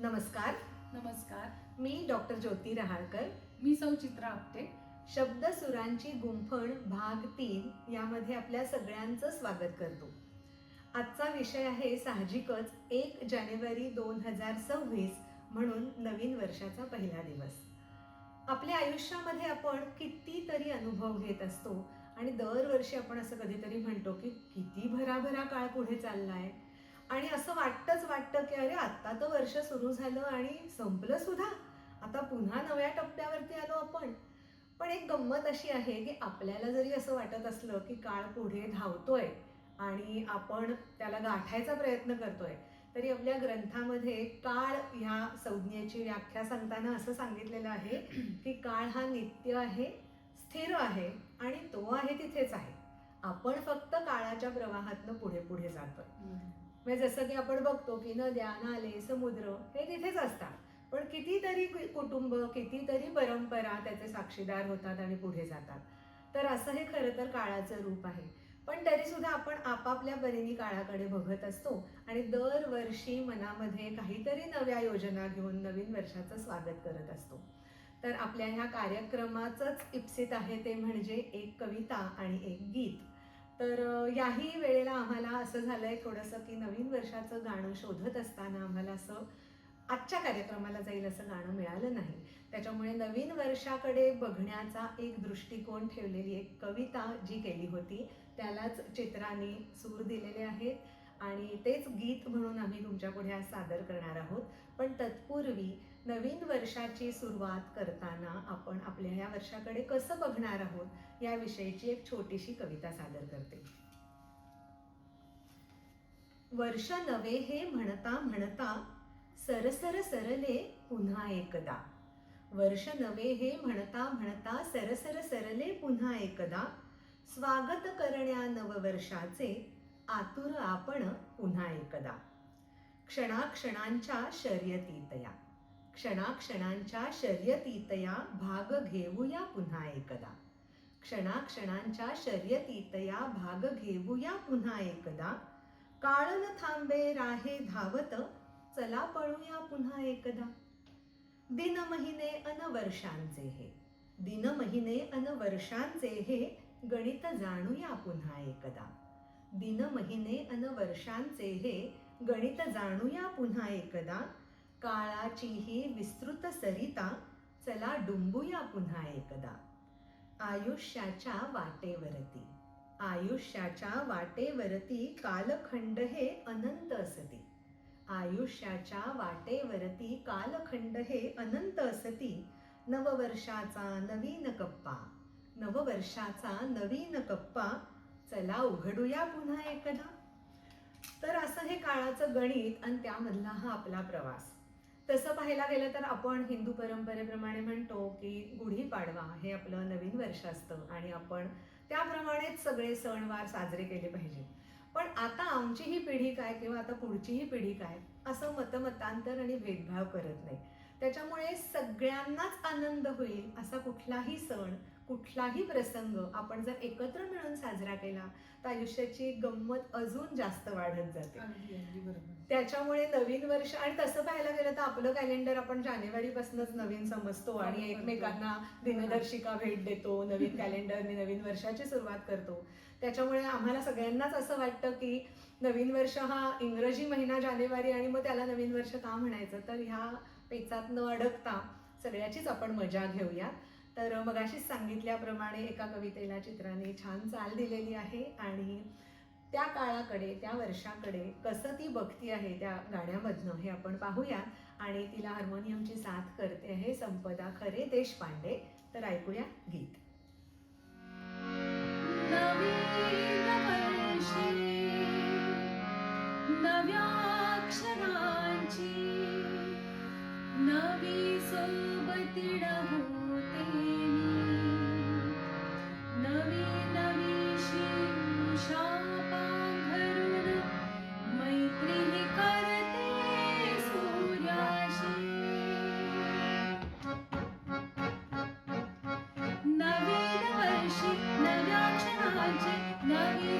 नमस्कार. नमस्कार. मी डॉक्टर ज्योती रहाळकर. मी सौ चित्रा आपटे. शब्द सुरांची गुंफण भाग तीन यामध्ये आपल्या सगळ्यांचं स्वागत करतो. आजचा विषय आहे साहजिकच एक जानेवारी दोन हजार सव्वीस म्हणून नवीन वर्षाचा पहिला दिवस. आपल्या आयुष्यामध्ये आपण कितीतरी अनुभव घेत असतो आणि दरवर्षी आपण असं कधीतरी म्हणतो की किती भराभरा काळ पुढे चाललाय. आणि असं वाटतंच वाटतं की अरे आत्ता तर वर्ष सुरू झालं आणि संपलं सुद्धा. आता पुन्हा नव्या टप्प्यावरती आलो आपण. पण एक गंमत अशी आहे की आपल्याला जरी असं वाटत असलं की काळ पुढे धावतोय आणि आपण त्याला गाठायचा प्रयत्न करतोय तरी आपल्या ग्रंथामध्ये काळ ह्या संज्ञेची व्याख्या सांगताना असं सांगितलेलं आहे की काळ हा नित्य आहे स्थिर आहे आणि तो आहे तिथेच आहे. आपण फक्त काळाच्या प्रवाहातनं पुढे पुढे जातोय. म्हणजे जसं की आपण बघतो की नद्या नाले समुद्र हे तिथेच असतात. पण कितीतरी कुटुंब कितीतरी परंपरा त्याचे साक्षीदार होतात आणि पुढे जातात. तर असं हे खरं तर काळाचं रूप आहे. पण तरी सुद्धा आपण आपापल्या परीने काळाकडे बघत असतो आणि दरवर्षी मनामध्ये काहीतरी नव्या योजना घेऊन नवीन वर्षाचं स्वागत करत असतो. तर आपल्या ह्या कार्यक्रमाचंच इप्सित आहे ते म्हणजे एक कविता आणि एक गीत. तर याही वेळेला आम्हाला असं झालंय थोडंसं की नवीन वर्षाचं गाणं शोधत असताना आम्हाला असं आजच्या कार्यक्रमाला जाईल असं गाणं मिळालं नाही. त्याच्यामुळे नवीन वर्षाकडे बघण्याचा एक दृष्टिकोन ठेवलेली एक कविता जी केली होती त्यालाच चित्राने सूर दिलेले आहेत आणि तेच गीत म्हणून आम्ही तुमच्यापुढे आज सादर करणार आहोत. पण तत्पूर्वी नवीन वर्षाची सुरुवात करताना आपण आपल्या या वर्षाकडे कसं बघणार आहोत याविषयीची एक छोटीशी कविता सादर करते. वर्ष नवे हे म्हणता म्हणता सरसर सरले पुन्हा एकदा. वर्ष नवे हे म्हणता म्हणता सरसर सरले पुन्हा एकदा. स्वागत करण्या नववर्षाचे आतुर आपण पुन्हा एकदा. क्षणाक्षणांच्या शर्यतीतया. क्षणाक्षणांच्या शर्यतीतया भाग घेऊया पुन्हा एकदा. क्षणाक्षणांच्या शर्यतीतया भाग घेऊया पुन्हा एकदा. काळ न थांबे राहे धावत चला पळूया पुन्हा एकदा. दिन महिने अन वर्षांचे हे. दिन महिने अन वर्षांचे हे गणित जाणूया पुन्हा एकदा. दिन महिने अन वर्षांचे हे गणित जाणूया पुन्हा एकदा. काळाची ही विस्तृत सरिता चला डुंबूया पुन्हा एकदा. आयुष्याच्या वाटेवरती. आयुष्याच्या वाटेवरती कालखंड हे अनंत असती. आयुष्याच्या वाटेवरती कालखंड हे अनंत असती. नववर्षाचा नवीन कप्पा. नववर्षाचा नवीन कप्पा. चला उघडूया पुन्हा एकदा. तर असं हे काळाचं गणित आणि त्यामधला हा आपला प्रवास. तसं पाहायला गेलं तर आपण हिंदू परंपरेप्रमाणे म्हणतो की गुढीपाडवा हे आपलं नवीन वर्ष असतं आणि आपण त्याप्रमाणेच सगळे सणवार साजरे केले पाहिजे पण आता आमची ही पिढी काय किंवा आता पुढचीही पिढी काय असं मतमतांतर आणि भेदभाव करत नाही. त्याच्यामुळे सगळ्यांनाच आनंद होईल असा कुठलाही सण कुठलाही प्रसंग आपण जर एकत्र मिळून साजरा केला तर आयुष्याची गंमत अजून जास्त वाढत जाते. त्याच्यामुळे नवीन वर्ष आणि तसं पाहायला गेलं तर आपलं कॅलेंडर आपण जानेवारीपासूनच नवीन समजतो आणि एकमेकांना दिनदर्शिका भेट देतो नवीन कॅलेंडरने नवीन वर्षाची सुरुवात करतो. त्याच्यामुळे आम्हाला सगळ्यांनाच असं वाटतं की नवीन वर्ष हा इंग्रजी महिना जानेवारी आणि मग त्याला नवीन वर्ष का म्हणायचं? तर ह्या पेचात न अडकता सगळ्याचीच आपण मजा घेऊया तर मगाशीच सांगितल्याप्रमाणे एका कवितेला चित्राने छान चाल दिलेली आहे आणि त्या काळाकडे त्या वर्षाकडे कसं ती बघती आहे त्या गाण्यामधनं हे आपण पाहूया आणि तिला हार्मोनियमची साथ करते आहे संपदा खरे देशपांडे. तर ऐकूया गीत. नव्या क्षणाची नवी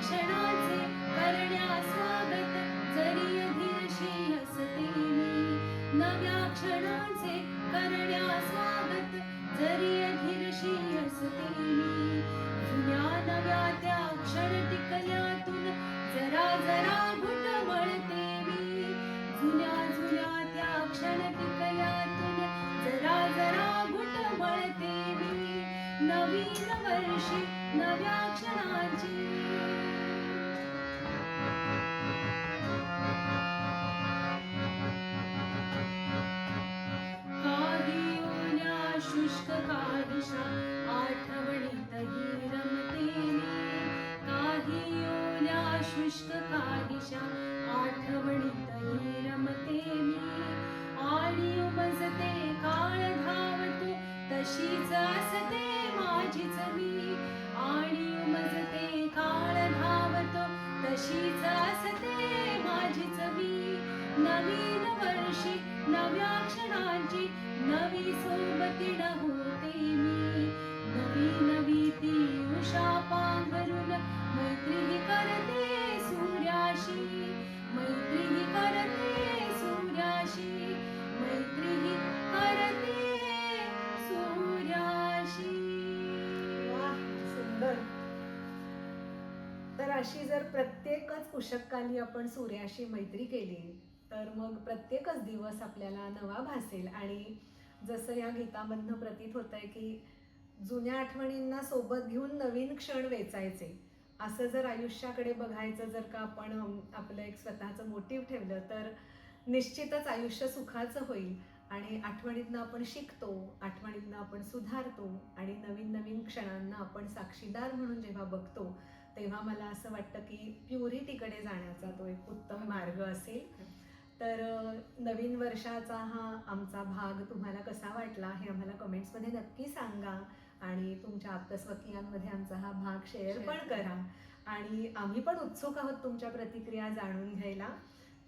क्षणाचे करण्या स्वागत जरी धीरशी हसते मी. नव्या क्षणाचे करण्या स्वागत जरी धीरशी हसते वर्षी नव्या क्षणाची. काही ओल्या शुष्क काहीशा तशीच असते माझी चवी नवीन वर्षी नव्या क्षणांची नवी सोबती होते अशी जर प्रत्येकच उषक्काली आपण सूर्याशी मैत्री केली तर मग प्रत्येकच दिवस आपल्याला नवा भासेल. आणि जसं या गीतामधनं प्रतीत होत आहे की जुन्या आठवणींना सोबत घेऊन नवीन क्षण वेचायचे. असं जर आयुष्याकडे बघायचं जर का आपण आपलं एक स्वतःचं मोटिव्ह ठेवलं तर निश्चितच आयुष्य सुखाचं होईल. आणि आठवणीतनं आपण शिकतो आठवणीतनं आपण सुधारतो आणि नवीन नवीन क्षणांना आपण साक्षीदार म्हणून जेव्हा बघतो तेव्हा मला असं वाटतं की प्युरिटीकडे जाण्याचा तो एक उत्तम मार्ग असेल. तर नवीन वर्षाचा हा आमचा भाग तुम्हाला कसा वाटला हे आम्हाला कमेंट्समध्ये नक्की सांगा आणि तुमच्या आप्तस्वकीयांमध्ये आमचा हा भाग शेअर पण करा. आणि आम्ही पण उत्सुक आहोत तुमच्या प्रतिक्रिया जाणून घ्यायला.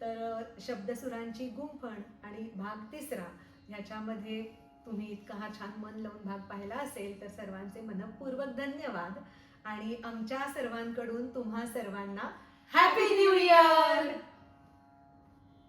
तर शब्दसुरांची गुंफण आणि भाग तिसरा ह्याच्यामध्ये तुम्ही इतका हा छान मन लावून भाग पाहिला असेल तर सर्वांचे मनपूर्वक धन्यवाद. आणि आमच्या सर्वांकडून तुम्हा सर्वांना हॅपी न्यू इयर